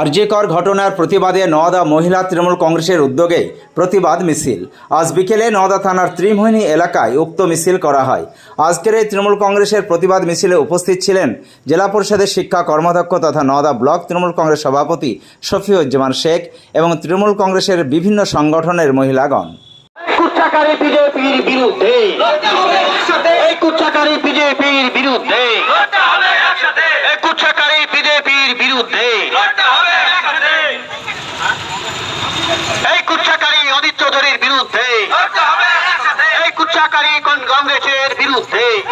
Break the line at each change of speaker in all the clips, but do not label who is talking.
আরজেকর ঘটনার প্রতিবাদে নওদা মহিলা তৃণমূল কংগ্রেসের উদ্যোগে প্রতিবাদ মিছিল। আজ বিকেলে নওদা থানার ত্রিমোহিনী এলাকায় উক্ত মিছিল করা হয়। আজকের এই তৃণমূল কংগ্রেসের প্রতিবাদ মিছিলে উপস্থিত ছিলেন জেলা পরিষদের শিক্ষা কর্মাধ্যক্ষ তথা নওদা ব্লক তৃণমূল কংগ্রেস সভাপতি শফিউজ্জামান শেখ এবং তৃণমূল কংগ্রেসের বিভিন্ন সংগঠনের মহিলাগণ।
বিরুদ্ধে। বিরুদ্ধে। বিরুদ্ধে। চৌধুরীর বিরুদ্ধে। এই কুচ্ছাকারী কং- কংগ্রেসের বিরুদ্ধে।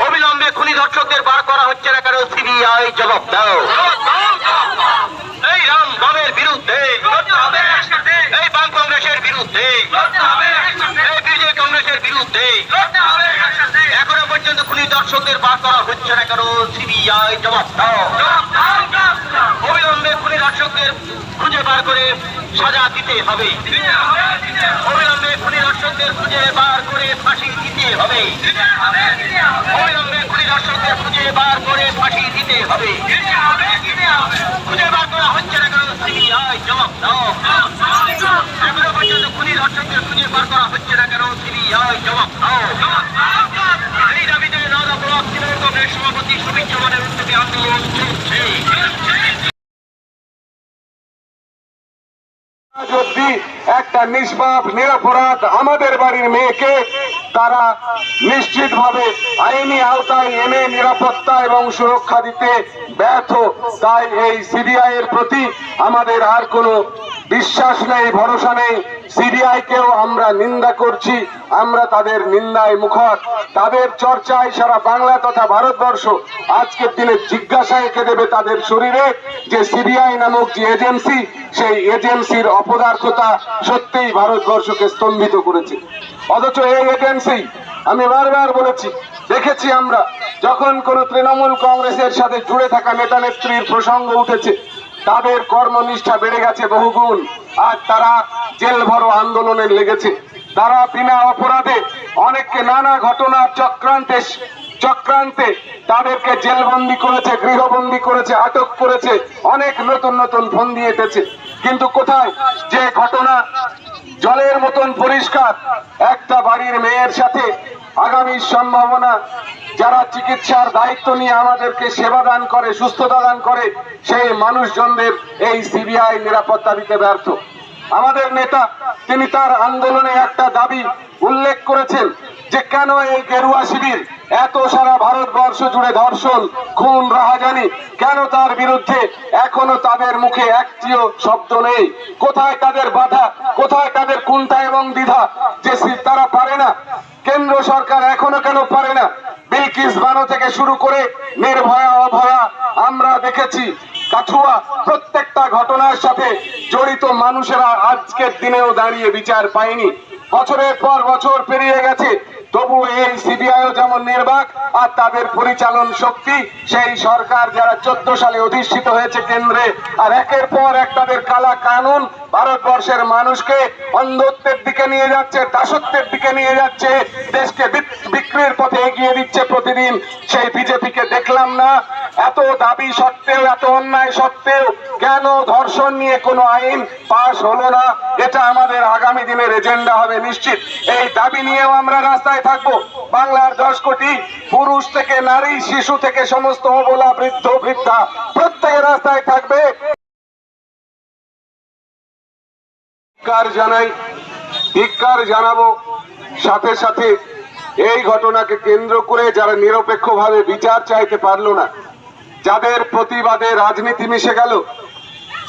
অবিলম্বে খুনি ধর্ষকদের বার করা হচ্ছে না কেন? সিবিআই জবাব দাও। এই রাম বামের বিরুদ্ধে। এই বাম কংগ্রেসের বিরুদ্ধে। এই বিজেপি কংগ্রেসের বিরুদ্ধে। এখনও পর্যন্ত খুনি দর্শকদের বার করা হচ্ছে না কেন? সিবিআই জবাব দাও অবিলম্বে খুনি দর্শকদের বার করে সাজা দিতে হবে। অবিলম্বে খুনি দর্শকদের খুঁজে বার করে ফাঁসি দিতে হবে। অবিলম্বে খুনি দর্শকদের খুঁজে বার করে ফাঁসি দিতে হবে। খুঁজে বার করা হচ্ছে না কেন? সিবিআই জবাব দাও। এখনও পর্যন্ত খুনি দর্শকদের খুঁজে বার করা হচ্ছে না কেন? সিবিআই জবাব দাও। এই দাবিতে নওদা ব্লক তৃণমূল সভাপতি সুমিত চৌহানের উদ্যোগে আন্দোলন চলছে।
যদি একটা নিষ্পাপ, নিরাপরাধ আমাদের বাড়ির মেয়েকে তারা নিশ্চিতভাবে আইনি আওতায় এনে নিরাপত্তা এবং সুরক্ষা দিতে ব্যর্থ, তাই এই সিবিআই এর প্রতি আমাদের আর কোনো বিশ্বাস নেই, ভরসা নেই। সিবিআই কেও আমরা নিন্দা করছি। আমরা তাদের নিন্দায় মুখর। তাদের চর্চায় সারা বাংলা তথা ভারতবর্ষ আজকের দিনে জিজ্ঞাসা এঁকে দেবে তাদের শরীরে যে সিবিআই নামক যে এজেন্সি, সেই এজেন্সির অপদার্থতা সত্যিই ভারতবর্ষকে স্তম্ভিত করেছে। অথচ এই এজেন্সি, আমি বারবার বলেছি, দেখেছি আমরা, যখন কোন তৃণমূল কংগ্রেসের সাথে জুড়ে থাকা নেতা নেত্রীর প্রসঙ্গ উঠেছে তাদের কর্মনিষ্ঠা বেড়ে গেছে বহুগুণ। আর তারা জেল ভরো আন্দোলনে লেগেছে। তারা বিনা অপরাধে অনেককে নানা ঘটনার চক্রান্তে চক্রান্তে তাদেরকে জেলবন্দি করেছে, গৃহবন্দি করেছে, আটক করেছে, অনেক নতুন নতুন ফন্দি এঁটেছে। কিন্তু কোথায় যে ঘটনা? জলের মতন পরিষ্কার। একটা বাড়ির মেয়ের সাথে আগামী সম্ভাবনা, যারা চিকিৎসার দায়িত্ব নিয়ে আমাদেরকে সেবা দান করে, সুস্থতা দান করে, সেই মানুষজনদের এই সিবিআই নিরাপত্তা দিতে ব্যর্থ। আমাদের নেতা, তিনি তার আন্দোলনে একটা দাবি উল্লেখ করেছেন যে, কেন এই গেরুয়া শিবির এত সারা ভারতবর্ষ জুড়ে ধর্ষণ, খুন, রাহাজানি, কেন তার বিরুদ্ধে এখনও তাদের মুখে একটিও শব্দ নেই? কোথায় তাদের বাধা? কোথায় তাদের কুণ্ঠা এবং দ্বিধা? যে তারা পারে না। কেন্দ্র সরকার এখনও কেন পারে না? বিলকিস বানো থেকে শুরু করে নির্ভয়া, অভয়া আমরা দেখেছি। কাঠুয়া, প্রত্যেকটা ঘটনার সাথে জড়িত মানুষেরা আজকের দিনেও দাঁড়িয়ে বিচার পায়নি। বছরের পর বছর পেরিয়ে গেছে। তবু এই যেমন নির্বাক, আর তাদের পরিচালন শক্তি, সেই সরকার যারা চোদ্দ সালে অধিষ্ঠিত হয়েছে কেন্দ্রে, আর একের পর এক তাদের কালা কানুন ভারতবর্ষের মানুষকে অন্ধত্বের দিকে নিয়ে যাচ্ছে, দাসত্বের দিকে নিয়ে যাচ্ছে, দেশকে বিক্রির পথে এগিয়ে দিচ্ছে প্রতিদিন। সেই বিজেপিকে দেখলাম না এত দাবি সত্ত্বেও, এত অন্যায় সত্ত্বেও কেন ধর্ষণ নিয়ে কোনো আইন পাশ হলো না? এটা আমাদের আগামী দিনের এজেন্ডা হবে নিশ্চিত। এই দাবি নিয়েও আমরা রাস্তায় থাকব। বাংলার দশ কোটি পুরুষ থেকে নারী, শিশু থেকে সমস্ত অবলা, বৃদ্ধ, বৃদ্ধা প্রত্যেকে রাস্তায় থাকবে। জানাই, ধিক্কার জানাব। সাথে সাথে এই ঘটনাকে কেন্দ্র করে যারা নিরপেক্ষভাবে বিচার চাইতে পারল না যাদের প্রতিবাদে রাজনীতি মিশে গেল,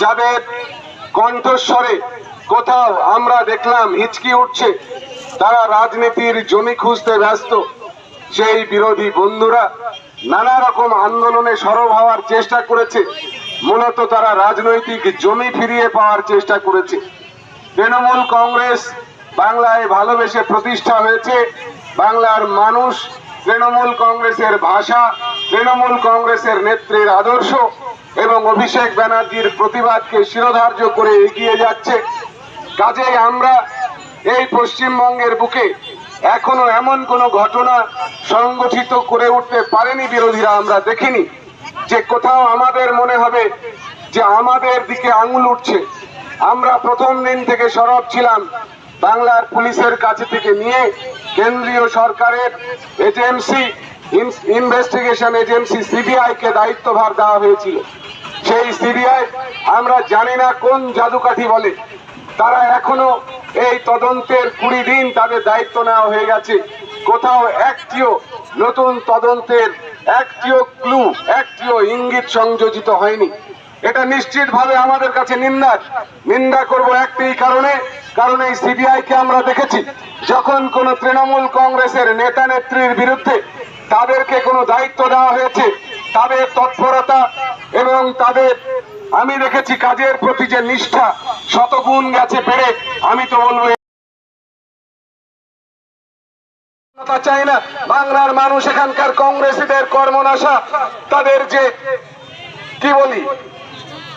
যাদের কণ্ঠস্বরে কোথাও আমরা দেখলাম হিচকি উঠছে, তারা রাজনীতির জমি খুঁজতে ব্যস্ত। সেই বিরোধী বন্ধুরা নানা রকম আন্দোলনে সরব হওয়ার চেষ্টা করেছে। মূলত তারা রাজনৈতিক জমি ফিরিয়ে পাওয়ার চেষ্টা করেছে। তৃণমূল কংগ্রেস বাংলায় ভালোবেসে প্রতিষ্ঠা হয়েছে। বাংলার মানুষ তৃণমূল কংগ্রেসের ভাষা তৃণমূল কংগ্রেসের নেত্রীর আদর্শ এবং অভিষেক ব্যানার্জির প্রতিবাদকে শিরোধার্য করে এগিয়ে যাচ্ছে। কাজেই আমরা এই পশ্চিমবঙ্গের বুকে এখনও এমন কোনো ঘটনা সংগঠিত করে উঠতে পারেনি বিরোধীরা, আমরা দেখিনি। যে কোথাও আমাদের মনে হবে যে আমাদের দিকে আঙুল উঠছে। আমরা প্রথম দিন থেকে সরব ছিলাম বাংলার পুলিশের কাছে থেকে নিয়ে কেন্দ্রীয় সরকারের এজেন্সি ইনভেস্টিগেশন এজেন্সি সিবিআই কে দায়িত্বভার দেওয়া হয়েছিল। সেই সিবিআই আমরা জানি না কোন জাদুকাঠি বলে। তারা এখনও এই তদন্তের কুড়ি দিন তাদের দায়িত্ব নেওয়া হয়ে গেছে। কোথাও একটিও নতুন তদন্তের একটিও ক্লু, একটিও ইঙ্গিত সংযোজিত হয়নি। এটা নিশ্চিতভাবে আমাদের কাছে নিন্দা নিন্দা করব একটি কারণে, কারণ এই সিবিআই কে আমরা দেখেছি। যখন কোন তৃণমূল কংগ্রেসের নেতা নেত্রীর বিরুদ্ধে তাদেরকে কোনো দায়িত্ব দেওয়া হয়েছে। তাদের তৎপরতা এবং তাদের, আমি দেখেছি কাজের প্রতি যে নিষ্ঠা শতগুণ গেছে পেরে আমি তো বলব চাই না। বাংলার মানুষ এখানকার কংগ্রেসীদের কর্মনাশা। তাদের যে, কি বলি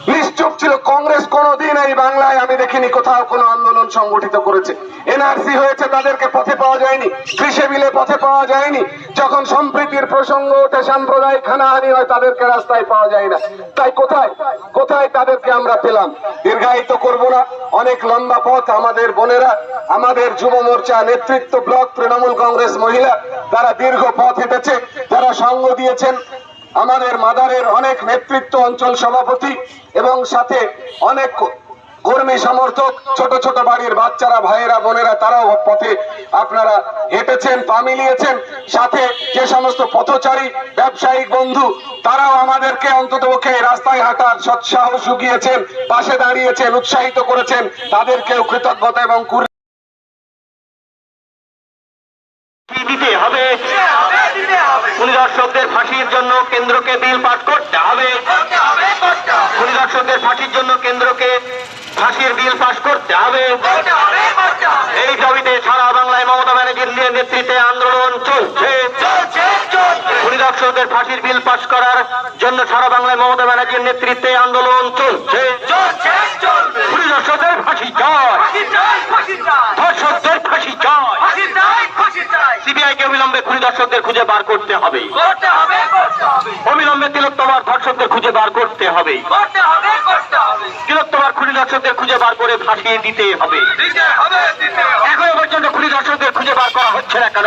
নিশ্চুপ ছিল। কংগ্রেস কোনোদিন এই বাংলায় আমি দেখিনি, কোথাও কোনো আন্দোলন সংগঠিত করেছে। এনআরসি হয়েছে, তাদেরকে পথে পাওয়া যায়নি। কৃষি বিলে পথে পাওয়া যায়নি। যখন সম্প্রীতির প্রসঙ্গ ওঠে, সাম্প্রদায়িক হানাহানি হয়, তাদেরকে রাস্তায় পাওয়া যায় না। তাই কোথায়? কোথায় তাদেরকে আমরা পেলাম? দীর্ঘায়িত করব না। অনেক লম্বা পথ আমাদের বোনেরা, আমাদের যুব মোর্চা নেতৃত্ব ব্লক তৃণমূল কংগ্রেস মহিলা, তারা দীর্ঘ পথ হেঁটেছে, তারা সঙ্গ দিয়েছেন। আমাদের মাদারের অনেক নেতৃত্ব অঞ্চল সভাপতি এবং সাথে অনেক কর্মী সমর্থক, ছোট ছোট বাড়ির বাচ্চারা, ভাইয়েরা, বোনেরা, তারাও পথে আপনারা হেঁটেছেন, পা মিলিয়েছেন। সাথে যে সমস্ত পথচারী, ব্যবসায়িক বন্ধু, তারাও আমাদেরকে অন্ততপক্ষে এই রাস্তায় হাঁটার সৎসাহস জুগিয়েছেন, পাশে দাঁড়িয়েছেন, উৎসাহিত করেছেন। তাদেরকেও কৃতজ্ঞতা এবং
দিতে হবে। খুনি দর্শকদের ফাঁসির জন্য কেন্দ্রকে বিল পাস করতে হবে। খুনি দর্শকদের ফাঁসির জন্য কেন্দ্রকে ফাঁসির বিল পাস করতে হবে। এই দাবিতে সারা বাংলায় মমতা ব্যানার্জির নেতৃত্বে আন্দোলন চলছে। খুনি দর্শকদের ফাঁসির বিল পাস করার জন্য সারা বাংলায় মমতা ব্যানার্জির নেতৃত্বে আন্দোলন চলছে। দর্শকদের ফাঁসি চায় ধর্ষকদের ফাঁসি চায় সিবিআই কে অবিলম্বে খুনি দর্শকদের খুঁজে বার করতে হবে। অবিলম্বে তিলোত্তমার ধর্ষকদের খুঁজে বার করতে হবে। তিলোত্তমার খুনি দর্শকদের খুঁজে বার করে ফাঁসিয়ে দিতে হবে। এখনও পর্যন্ত খুনি দর্শকদের খুঁজে বার করা হচ্ছে না কেন?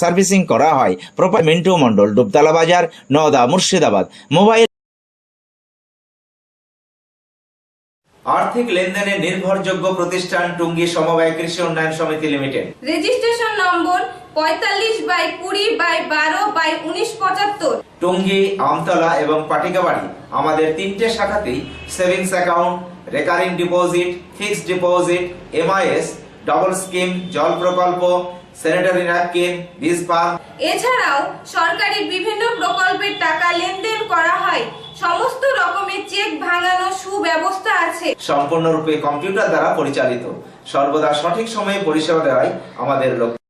সার্ভিসিং করা হয়। প্রপার মিন্টু মন্ডল ডুবতলা বাজার নওদা মুর্শিদাবাদ। মোবাইল আর্থিক লেনদেনের নির্ভরযোগ্য প্রতিষ্ঠান টুঙ্গি সমবায় কৃষি উন্নয়ন সমিতি লিমিটেড।
রেজিস্ট্রেশন নম্বর পঁয়তাল্লিশ বাই কুড়ি বাই বারো বাই উনিশ পঁচাত্তর।
টুঙ্গি আমতলা এবং পাটিকাবাড়ি আমাদের তিনটে শাখাতেই savings account recurring deposit fixed deposit MIS double scheme জল প্রকল্প স্যানিটারি ন্যাপকিন বীজ পাম্প
এছাড়াও সরকারি বিভিন্ন প্রকল্পের টাকা লেনদেন করা হয়। সমস্ত রকমের চেক ভাঙানো সুব্যবস্থা আছে।
সম্পূর্ণরূপে কম্পিউটার দ্বারা পরিচালিত। সর্বদা সঠিক সময়ে পরিষেবা দেওয়াই আমাদের লক্ষ্য।